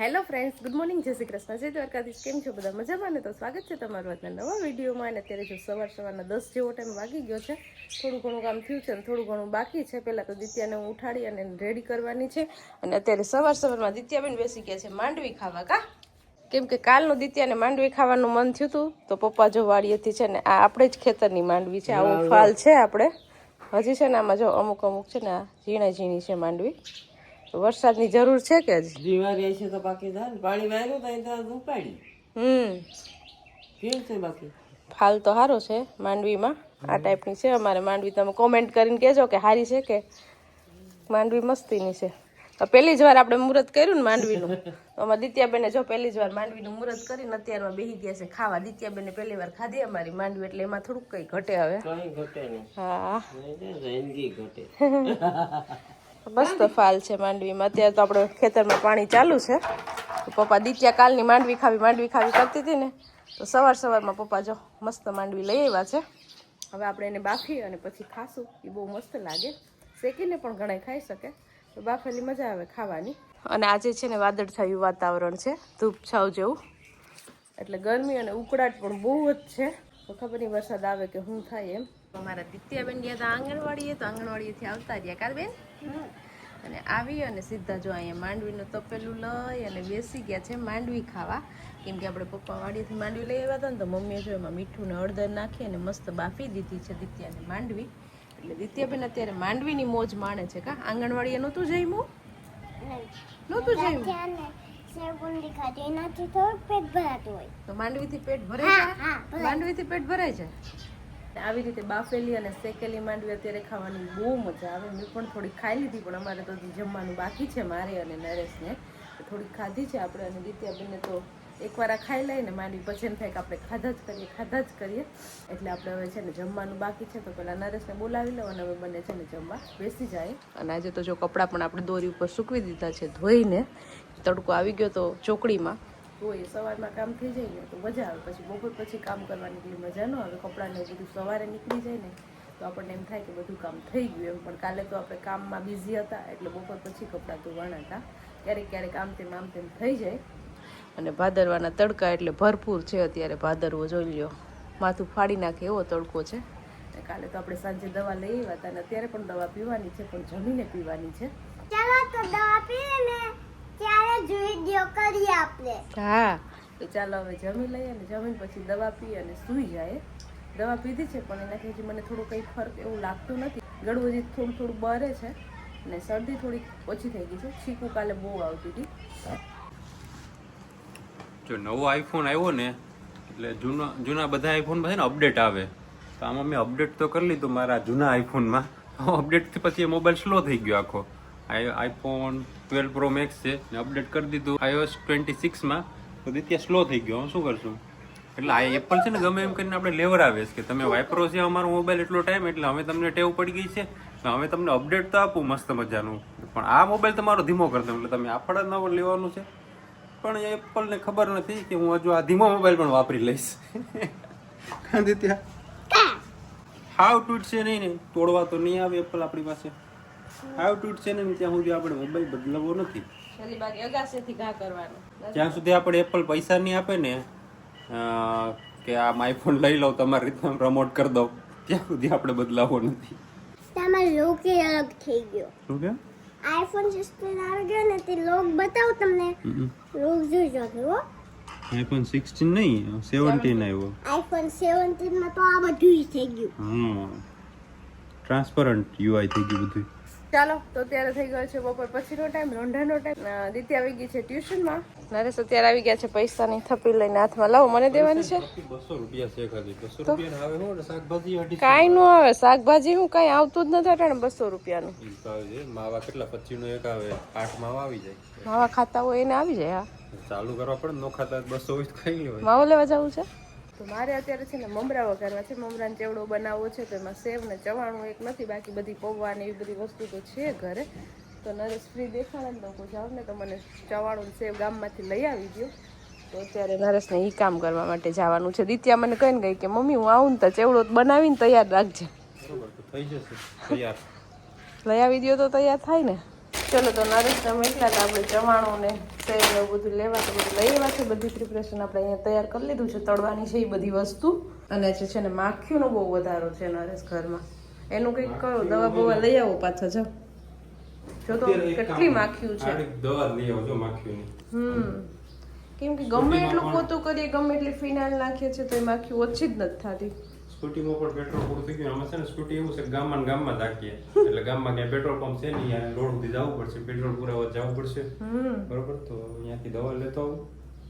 Hello friends good morning. જય શ્રી કૃષ્ણ. જય દ્વારકાધીશ. કેમ છો બધા મજામાં ને તો સ્વાગત છે તમારું આજના નવા વિડીયોમાં. અને અત્યારે જો સવાર સવારના દસ જેવો ટાઈમ વાગી ગયો છે થોડું ઘણું કામ થયું છે અને થોડું ઘણું બાકી છે. પહેલાં તો દિત્યાને હું ઉઠાડી અને રેડી કરવાની છે. અને અત્યારે સવાર સવારમાં દિત્યાબેન બેસી ગયા છે માંડવી ખાવા. કા? કેમ કે કાલનું દિત્યાને માંડવી ખાવાનું મન થયું હતું તો પપ્પા જો વાડીએથી છે ને આ આપણે જ ખેતરની માંડવી છે. આવો ફાલ છે આપણે. હજી છે ને આમાં જો અમુક અમુક છે ને આ ઝીણા ઝીણી છે માંડવી. વરસાદની જરૂર છે કે હજી? દિવાળી છે તો બાકી પાણી થાય ત્યાં ઉપાડી. હમ. કેવું છે બાકી? ફાલ તો સારો છે માંડવીમાં. આ ટાઈપની છે. અમારે માંડવી તમે કોમેન્ટ કરીને કહેજો કે સારી છે કે માંડવી મસ્તીની છે. તો પહેલી જ વાર આપણે મુહૂર્ત કર્યું ને માંડવીનું. અમારે દિત્યાબેને જો પહેલી જ વાર માંડવીનું મુહૂર્ત કરીને અત્યારમાં બેસી ગયા છે ખાવા. દિત્યાબેને પહેલી વાર ખાધી અમારી માંડવી એટલે એમાં થોડુંક કંઈ ઘટે હવે. કઈ ઘટે હા. જિંદગી ઘટે. બસ તો ફાલ છે માંડવીમાં. અત્યારે તો આપણે ખેતરમાં પાણી ચાલુ છે. તો પપ્પા દિત્યા કાલની માંડવી ખાવી માંડવી ખાવી કરતી હતી ને તો સવાર સવારમાં પપ્પા જો મસ્ત માંડવી લઈ આવ્યા છે. હવે આપણે એને બાફી અને પછી ખાશું. એ બહુ મસ્ત લાગે. શેકીને પણ ઘણા ખાઈ શકે. તો બાફેલી મજા આવે ખાવાની. અને આજે છે ને વાદળછાયું વાતાવરણ છે ધૂપ છાવ જેવું. એટલે ગરમી અને ઉકળાટ પણ બહુ જ છે. તો ખબર નહીં વરસાદ આવે કે શું થાય એમ. અમારા દિત્યાબેન ગયા હતા આંગણવાડીએ તો આંગણવાડીએથી આવતા રહ્યા. બેન? અને આવી અને સીધા જો અહીંયા માંડવીનું તપેલું લઈ અને બેસી ગયા છે માંડવી ખાવા. કેમ કે આપણે પપ્પા વાડીથી માંડવી લઈ આવ્યા હતા ને તો મમ્મીએ જો એમાં મીઠું ને હળદર નાખી અને મસ્ત બાફી દીધી છે દિત્યાને માંડવી. એટલે દિત્યાબેન અત્યારે માંડવીની મોજ માણે છે કા? આંગણવાડીએ નહોતું જઈમું નહોતું જઈમું સેવકુંડી ખાતી એનાથી થોડુંક પેટ ભરાતું હોય. તો માંડવીથી પેટ ભરાય છે? માંડવી થી માંડવીથી પેટ ભરાય છે? આવી રીતે બાફેલી અને શેકેલી માંડવી અત્યારે ખાવાની બહુ મજા આવે. મેં પણ થોડી ખાઈ લીધી, પણ અમારે તો જમવાનું બાકી છે, મારે અને નરેશને. થોડી ખાધી છે આપણે અને દિત્યાબેનને તો એકવાર આ ખાઈ લઈને માંડવી પછી એમ થાય કે આપણે ખાધા જ કરીએ, ખાધા જ કરીએ. એટલે આપણે હવે છે ને જમવાનું બાકી છે, તો પહેલાં નરેશને બોલાવી લો અને હવે બંને છે ને જમવા બેસી જાય. અને આજે તો જો કપડાં પણ આપણે દોરી ઉપર સૂકવી દીધા છે ધોઈને. તડકો આવી ગયો તો ચોકડીમાં. તો એ સવારમાં કામ થઈ જાય ને તો મજા આવે. પછી બપોર પછી કામ કરવાની એટલી મજા ન આવે. કપડાને બધું સવારે નીકળી જાય ને તો આપણને એમ થાય કે બધું કામ થઈ ગયું એમ. પણ કાલે તો આપણે કામમાં બિઝી હતા એટલે બપોર પછી કપડાં ધોવાના હતા. ક્યારેક ક્યારેક આમ તેમ આમ તેમ થઈ જાય. અને ભાદરવાના તડકા એટલે ભરપૂર છે અત્યારે ભાદરવો જોઈ લ્યો. માથું ફાડી નાખે એવો તડકો છે. કાલે તો આપણે સાંજે દવા લઈ આવ્યા હતા અને અત્યારે પણ દવા પીવાની છે પણ જમીને પીવાની છે. ચાલો તો દવા પીએ ને. ત્યારે જ વીડિયો કરીએ આપણે હા. તો ચાલો હવે જમી લઈએ અને જમીન પછી દવા પી અને સૂઈ જાય. દવા પીધી છે પણ એનાથી હજી મને થોડું કંઈ ફરક એવું લાગતું નથી. ગળું હજી થોડું થોડું બરે છે અને શરદી થોડીક ઓછી થઈ ગઈ છે. છીકું કાલે બહુ આવતી હતી. જો નવો આઈફોન આવ્યો ને એટલે જૂના જૂના બધા આઈફોનમાં છે ને અપડેટ આવે. તો આમાં મેં અપડેટ તો કરી લીધું મારા જૂના આઈફોનમાં અપડેટથી પછી એ મોબાઈલ સ્લો થઈ ગયો આખો. આઈફોન ટ્વેલ્વ પ્રો મેક્સ છે, ને અપડેટ કરી દીધું. આઈઓએસ ટ્વેન્ટી સિક્સમાં તો દિત્યા સ્લો થઈ ગયો શું કરશું? એટલે આ એપલ છે ને ગમે એમ કરીને આપણે લેવડાવે છે કે તમે વાપરો છે અમારો મોબાઈલ એટલો ટાઈમ એટલે હવે તમને ટેવ પડી ગઈ છે. હવે તમને અપડેટ તો આપું મસ્ત મજાનું. પણ આ મોબાઈલ તમારો ધીમો કરી દઉં, એટલે તમે આપણે નવો લેવાનું છે. પણ એપલને ખબર નથી કે હું હજુ આ ધીમો મોબાઈલ પણ વાપરી લઈશ. આદિત્ય હાવ ટૂટ છે નહીં ને? તોડવા તો નહીં આવે એપલ આપણી પાસે. ટૂટ છે ને ત્યાં સુધી આપણે મોબાઈલ બદલવો નથી. જ્યાં સુધી આપણે એપલ પૈસા નહીં આપે ને કે આ આઈફોન લઈ લઉં તમારી રીતના પ્રમોટ કરી દઉં ત્યાં સુધી આપણે બદલાવો નથી. તમારો લોક અલગ થઈ ગયો. શું કે આઈફોન સિક્સટીન આવી ગયો ને તે લોક બતાવું તમને. લોક જોજો હો. આઈફોન સિક્સટીન નહીં સેવન્ટીન આવ્યો. આઈફોન સેવન્ટીનમાં તો આ બધું થઈ ગયું. હા. ટ્રાન્સપરન્ટ યુઆઈ થઈ ગયું બધું ચાલો તો અત્યારે થઈ ગયો છે બપોર પછીનો ટાઈમ રોંઢાનો ટાઈમ દિત્ય આવી ગઈ છે ટ્યુશનમાં. નરેશ અત્યારે આવી ગયા છે પૈસાની થપી લઈને હાથમાં. લાવો મને દેવાની છે? બસો રૂપિયા છે ખાલી. બસો રૂપિયા આવે શાકભાજી કાંઈ નો આવે. શાકભાજી હું કાંઈ આવતું જ નથી અટાણે બસો રૂપિયાનું. માવા કેટલા? પચીસ નો એક આવે. આઠ માવા આવી જાય. માવા ખાતા હોય એને આવી જાય હા. ચાલુ કરવા પડે ને ખાતા બસો હોય તો ખાઈ લેવાય માવો લેવા જવું છે? તો મારે અત્યારે છે ને મમરા વઘારવા છે. મમરાને ચેવડો બનાવવો છે તો એમાં સેવ ને ચવાણું એક નથી બાકી બધી પૌવા ને એવી બધી વસ્તુ તો છે ઘરે. તો નરેશ ફ્રી દેખાડે ને હું જાઉં ને તો મને ચવાણું સેવ ગામમાંથી લઈ આવી ગયો તો અત્યારે નરેશને એ કામ કરવા માટે જવાનું છે. દિત્યા મને કહીને ગઈ કે મમ્મી હું આવું ને તો ચેવડો બનાવીને તૈયાર રાખજે. લઈ આવી દો તો તૈયાર થાય ને. ચલો તો નરેશને તમે હતા આપણે ચવાણું ને સેવ ને બધું લેવા તો બધું લઈ આવ્યા છે. બધી પ્રિપરેશન આપણે અહીંયા તૈયાર કરી લીધું છે. તળવાની છે એ બધી વસ્તુ. અને જે છે ને માખીઓનો બહુ વધારો છે નરેશ ઘરમાં. એનું કંઈક કરો દવા બવા લઈ આવો પાછા જાઓ. જો તો કેટલી માખીઓ છે. દવા લઈ આવજો માખીઓની. હમ. કેમ કે ગમે એટલું પોતું કરીએ ગમે એટલી ફિનાઇલ નાખીએ છીએ તો એ માખી ઓછી જ નથી થતી. સ્કૂટીમાં પણ પેટ્રોલ પૂરું થઈ ગયું. અમે છે ને સ્કૂટી એવું છે ગામમાં ગામમાં થાકીએ એટલે ગામમાં ક્યાં પેટ્રોલ પંપ છે નહીં અહીંયા લોડ સુધી જવું પડશે. પેટ્રોલ પુરાવા જવું પડશે. બરોબર? તો અહીંયાથી દવા લેતો આવું.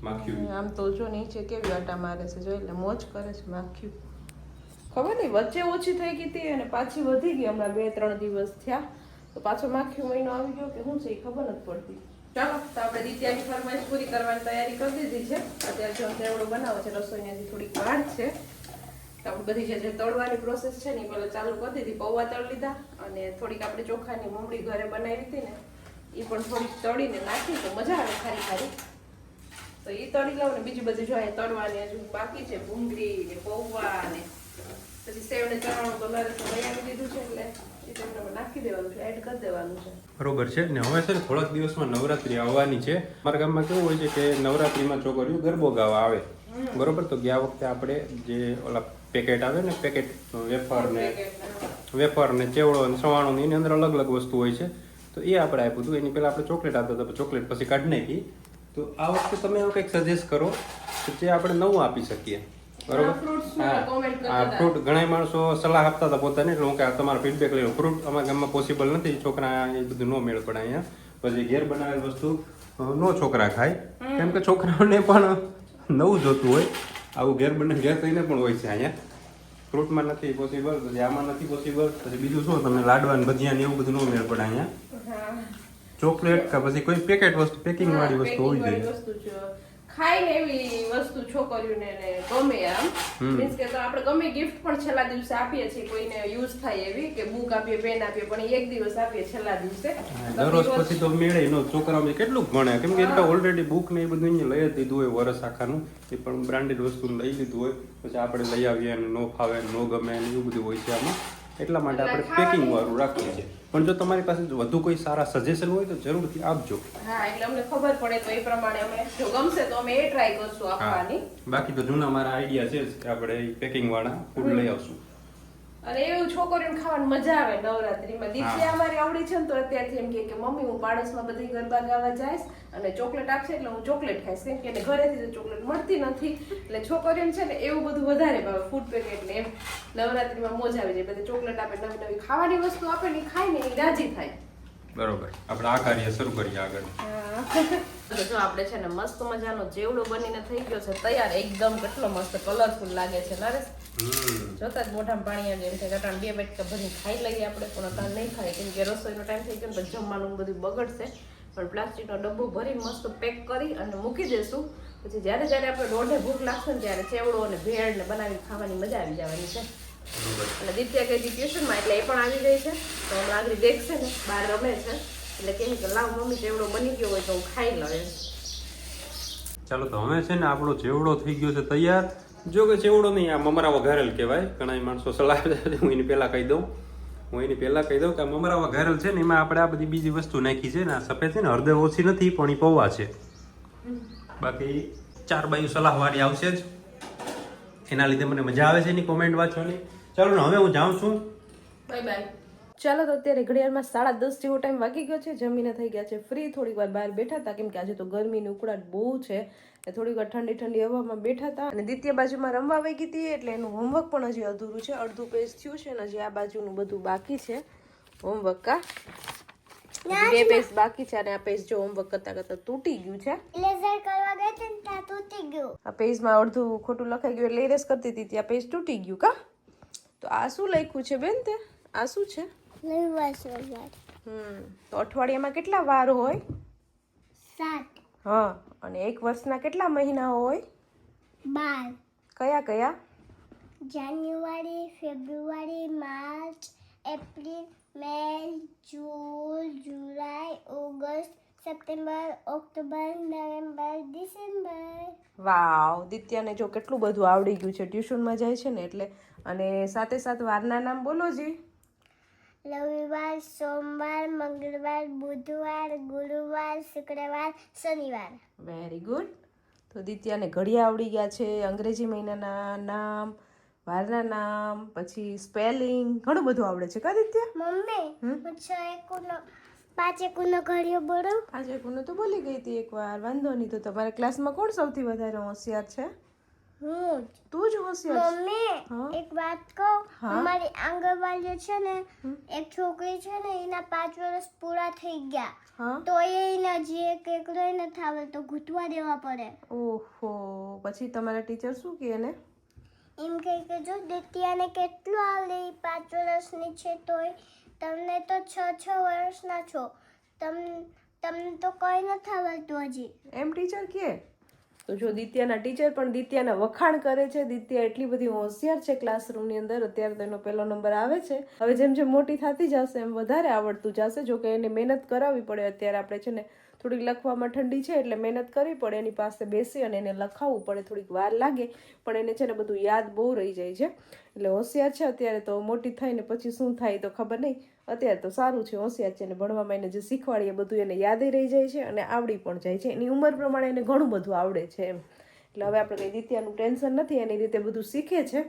માખ્યું. આમ તો જો નીચે કેવી આટા મારે છે. જો એટલે મોજ કરે છે માખ્યું. ખબર નહીં વચ્ચે ઓછી થઈ ગઈ હતી અને પાછી વધી ગઈ. હમણાં બે ત્રણ દિવસ થયા. તો પાછો માખ્યું મહિનો આવી ગયો કે શું છે એ ખબર નથી પડતી. ચાલો તો આપણે દિત્યાની ફરમાઈશ પૂરી કરવાની તૈયારી કરી દીધી છે. અત્યારે જો સેવડો બનાવો છે રસોઈની હજી થોડીક વાર છે. આપણે બધી જે જે તળવાની પ્રોસેસ છે ને એ પહેલાં ચાલુ કરી દીધી પૌવા તળ લીધા અને થોડીક આપણે ચોખાની મમરી ઘરે બનાવી હતી ને એ પણ થોડીક તળીને નાખી તો મજા આવે ખારી ખારી. તો એ તળી લઉં ને બીજી બધી જો અહીંયા તળવાની હજુ બાકી છે ભૂંગળી ને પૌવા ને પછી સેવ ને ચણાનું તો નરેશ લઈ દીધું છે એટલે એ તમને નાખી દેવાનું છે એડ કરી દેવાનું છે. બરોબર છે. ને હવે છે ને થોડાક દિવસમાં નવરાત્રી આવવાની છે. મારા ગામમાં કેવું હોય છે કે નવરાત્રીમાં છોકરીઓ ગરબો ગાવા આવે. બરોબર? તો ગયા વખતે આપણે જે ઓલા પેકેટ આવે ને પેકેટ વેફર ને વેફર ને ચેવડો ને સવાણો ને એની અંદર અલગ અલગ વસ્તુ હોય છે. તો એ આપણે આપ્યું હતું. એની પહેલાં આપણે ચોકલેટ આપતા હતા ચોકલેટ પછી કાઢી નાખી. તો આ વખતે તમે એવું કંઈક સજેસ્ટ કરો કે જે આપણે નવું આપી શકીએ. બરોબર? હા. આ ફ્રૂટ ઘણા માણસો સલાહ આપતા હતા પોતાને એટલે હું કે આ તમારો ફીડબેક લઈ ફ્રૂટ અમારા ગામમાં પોસિબલ નથી. છોકરા એ બધું ન મેળ પડે અહીંયા. પછી ઘેર બનાવેલ વસ્તુ નો છોકરા ખાય. કેમ કે છોકરાઓને પણ નવું જોતું હોય. આવું ઘેર બને ઘેર થઈને પણ હોય છે અહીંયા. ફ્રૂટમાં નથી પોસિબલ પછી આમાં નથી પોસિબલ પછી બીજું શું તમને લાડવા ને ભજીયા ને એવું બધું ન મેળ પડે અહીંયા? ચોકલેટ કે પછી કોઈ પેકેટ વસ્તુ પેકિંગ વાળી વસ્તુ હોવી જોઈએ. ખાઈને એવી વસ્તુ છોકરીઓને ને ગમે આમ મીન્સ કે તો આપણે ગમે ગિફ્ટ પણ છેલ્લા દિવસે આપીએ છીએ કોઈને યુઝ થાય એવી કે બુક આપીએ પેન આપીએ પણ એક દિવસ આપીએ છેલ્લા દિવસે. દરરોજ પછી તો મેળે નો છોકરાઓ કેટલું ભણે. કેમ કે એટલે ઓલરેડી બુક ને એ બધું અહીંયા લઈ લીધું હોય વરસ આખાનું. એ પણ બ્રાન્ડેડ વસ્તુ લઈ લીધું હોય. પછી આપણે લઈ આવીએ અને નો ફાવે નો ગમે એવું બધું હોય છે આમાં. એટલા માટે આપણે પેકિંગ વાળું રાખીએ છીએ. પણ જો તમારી પાસે વધુ કોઈ સારા સજેશન હોય તો જરૂરથી આપજો હા એટલે અમને ખબર પડે તો એ પ્રમાણે અમે જો ગમશે તો અમે એ ટ્રાય કરશું આપવાની. બાકી તો જૂના મારા આઈડિયા છે આપણે પેકિંગ વાળા ફૂડ લઈ આવશું. અને એવું છોકરીઓને ખાવાની મજા આવે નવરાત્રીમાં. દીકરી અમારી આવડી છે ને તો અત્યારથી એમ કે મમ્મી હું પાડોશમાં બધી ગરબા ગાવા જઈશ અને ચોકલેટ આપશે એટલે હું ચોકલેટ ખાઈશ. કેમ કે ઘરેથી તો ચોકલેટ મળતી નથી. એટલે છોકરીઓને છે ને એવું બધું વધારે ભાવે ફૂડ પેકેટ ને એમ. નવરાત્રીમાં મોજ આવી જાય. બધી ચોકલેટ આપે નવી નવી ખાવાની વસ્તુ આપે ને ખાય ને એ રાજી થાય. બરોબર. આપણે આ કાર્ય શરૂ કરીએ આગળ. જો આપણે છે ને મસ્ત મજાનો જેવડો બનીને થઈ ગયો છે તૈયાર એકદમ કેટલો મસ્ત કલરફુલ લાગે છે નરેશ? જોતા જ મોઢામાં પાણી આવી એમ થાય કે બે બેટકા ભરીને ખાઈ લઈએ આપણે પણ અત્યારે નહીં ખાય. કેમ કે રસોઈનો ટાઈમ થઈ ગયો ને તો જમવાનું બધું બગડશે. પણ પ્લાસ્ટિકનો ડબ્બો ભરી મસ્ત પેક કરી અને મૂકી દેશું. પછી જ્યારે જ્યારે આપણે દોઢે ભૂખ લાગશે ને ત્યારે ચેવડો અને ભેળ ને બનાવી ખાવાની મજા આવી જવાની છે. અને દિત્યા કહે છે ટ્યુશનમાં એટલે એ પણ આવી ગઈ છે. તો હમણાં આગળ દેખશે ને બહાર રમે છે. એટલે કહે કે લાવ મમ્મી ચેવડો બની ગયો હોય તો હું ખાઈ લઉં ચાલો તો હવે છે ને આપણો ચેવડો થઈ ગયો છે તૈયાર. જો કે ચેવડો નહીં, આ મમરા વઘારેલ કહેવાય. ઘણા માણસો સલાહ હું એની પહેલાં કહી દઉં. હું એની પહેલાં કહી દઉં કે આ મમરા વઘારેલ છે ને, એમાં આપણે આ બધી બીજી વસ્તુ નાખી છે ને, આ સફેદ છે ને, હળદર ઓછી નથી, પણ એ પૌવા છે. બાકી ચાર બાયું સલાહવાળી આવશે જ. એના લીધે મને મજા આવે છે એની કોમેન્ટ વાંચવાની. ચાલો ને હવે હું જાઉં છું. બાય બાય ચાલો તો અત્યારે ઘડિયાળમાં સાડા દસ જેવો ટાઈમ વાગી ગયો છે. જમીને થઈ ગયા છે. ફ્રી થોડીક વાર બહાર બેઠા હતા. કેમ કે આજે તો ગરમીની ઉકળાટ બહુ છે. એ થોડીક વાર ઠંડી ઠંડી હવામાં બેઠા હતા. અને દ્વિતીય બાજુમાં રમવા વહી ગઈ હતી. એટલે એનું હોમવર્ક પણ હજી અધૂરું છે. અડધું પેજ થયું છે અને હજી આ બાજુનું બધું બાકી છે. હોમવર્ક કા બે પેજ બાકી છે અને આ પેજ જો હોમવર્ક કરતા કરતા તૂટી ગયું છે. લેઝર કરવા ગઈ હતી ત્યાં તૂટી ગયું. આ પેજમાં અડધું ખોટું લખાઈ ગયું એટલે એરેસ કરતી હતી. ત્યાં પેજ તૂટી ગયું કા? તો આ શું લખ્યું છે બેન તે? આ શું છે? હમ તો અઠવાડિયામાં કેટલા વાર હોય? સાત હા અને એક વર્ષના કેટલા મહિના હોય? બાર કયા કયા? January February March April May June July August September October November December. Wow દિત્યાને જો કેટલું બધું આવડી ગયું છે ટ્યુશનમાં જાય છે ને એટલે અને સાથે સાથે વારના નામ બોલો જી. રવિવાર સોમવાર મંગળવાર બુધવાર ગુરુવાર શુક્રવાર શનિવાર. વેરી ગુડ તો દિત્યાને ઘડિયા આવડી ગયા છે અંગ્રેજી મહિનાના નામ વારના નામ પછી સ્પેલિંગ ઘણું બધું આવડે છે કા દિત્યા? મમ્મી હું છ એકુનો પાંચ એકુનો ઘડિયો બોલું? પાંચ કોને તો બોલી ગઈ હતી એકવાર વાંધો નહીં. તો તમારા ક્લાસમાં કોણ સૌથી વધારે હોશિયાર છે? હું જ તું જ હોશિયાર મમ્મી એક વાત કહું? અમારી આંગણવાડી છે ને એક છોકરી છે ને એના પાંચ વર્ષ પૂરા થઈ ગયા. તો એના જે એક એક રહીને થાવે તો ઘૂંટવા દેવા પડે. ઓહો પછી તમારા ટીચર શું કહે ને એમ કહે કે જો દિત્યાને કેટલું આવડે એ પાંચ વર્ષની છે તોય તમને તો છ છ વર્ષના છો. તમ તમને તો કંઈ નથી આવડતું હજી. એમ ટીચર કહે? તો જો દિત્યાના ટીચર પણ દિત્યાના વખાણ કરે છે, દિત્યા એટલી બધી હોશિયાર છે ક્લાસરૂમની અંદર, અત્યારે તો એનો પહેલો નંબર આવે છે. હવે જેમ જેમ મોટી થતી જશે, એમ વધારે આવડતું જશે જો કે એને મહેનત કરાવવી પડે. અત્યારે આપણે છે ને થોડીક લખવામાં ઠંડી છે, એટલે મહેનત કરવી પડે, એની પાસે બેસી અને એને લખાવવું પડે. થોડીક વાર લાગે, પણ એને છે ને બધું યાદ બહુ રહી જાય છે. એટલે હોશિયાર છે અત્યારે તો મોટી થઈને પછી શું થાય તો ખબર નહીં. અત્યારે તો સારું છે હોશિયાર છે અને ભણવામાં એને જે શીખવાડીએ બધું એને યાદે રહી જાય છે અને આવડી પણ જાય છે. એની ઉંમર પ્રમાણે એને ઘણું બધું આવડે છે એમ. એટલે હવે આપણે કંઈ દિત્યાનું ટેન્શન નથી, એની રીતે બધું શીખે છે.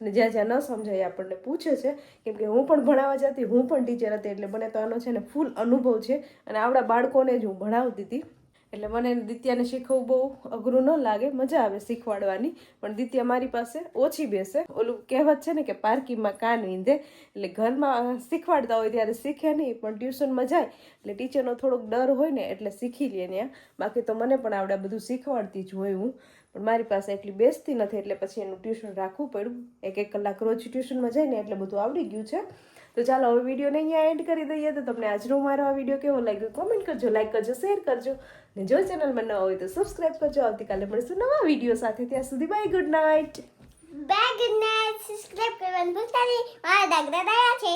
અને જ્યાં જ્યાં ન સમજાય આપણને પૂછે છે, કેમ કે હું પણ ભણાવવા જતી, હું પણ ટીચર હતી, એટલે મને તો આનો છે ને ફૂલ અનુભવ છે. અને આવડા બાળકોને જ હું ભણાવતી હતી. એટલે મને દિત્યાને શીખવવું બહુ અઘરું ન લાગે, મજા આવે શીખવાડવાની. પણ દિત્યા મારી પાસે ઓછી બેસે. ઓલું કહેવત છે ને કે પાર્કિંગમાં કાન વીંધે, એટલે ઘરમાં શીખવાડતા હોય ત્યારે શીખે નહીં, પણ ટ્યુશનમાં જાય, એટલે ટીચરનો થોડોક ડર હોય ને, એટલે શીખી લે ત્યાં બાકી તો મને પણ આવડે બધું શીખવાડતી જ હોય હું. પણ મારી પાસે એટલી બેસતી નથી, એટલે પછી એનું ટ્યુશન રાખવું પડ્યું. એક એક કલાક રોજ ટ્યુશનમાં જાય ને, એટલે બધું આવડી ગયું છે. તો ચાલો હવે વિડીયોને અહીંયા એન્ડ કરી દઈએ. તો તમને આજનો મારો આ વીડિયો કેવો લાગ્યો કોમેન્ટ કરજો લાઈક કરજો શેર કરજો. ને જો ચેનલમાં ન હોય તો સબસ્ક્રાઈબ કરજો. આવતીકાલે મળીશું નવા વીડિયો સાથે. ત્યાં સુધી bye good night bye good night subscribe કરવાનું ભૂલતા નહીં. મારા દયા છે.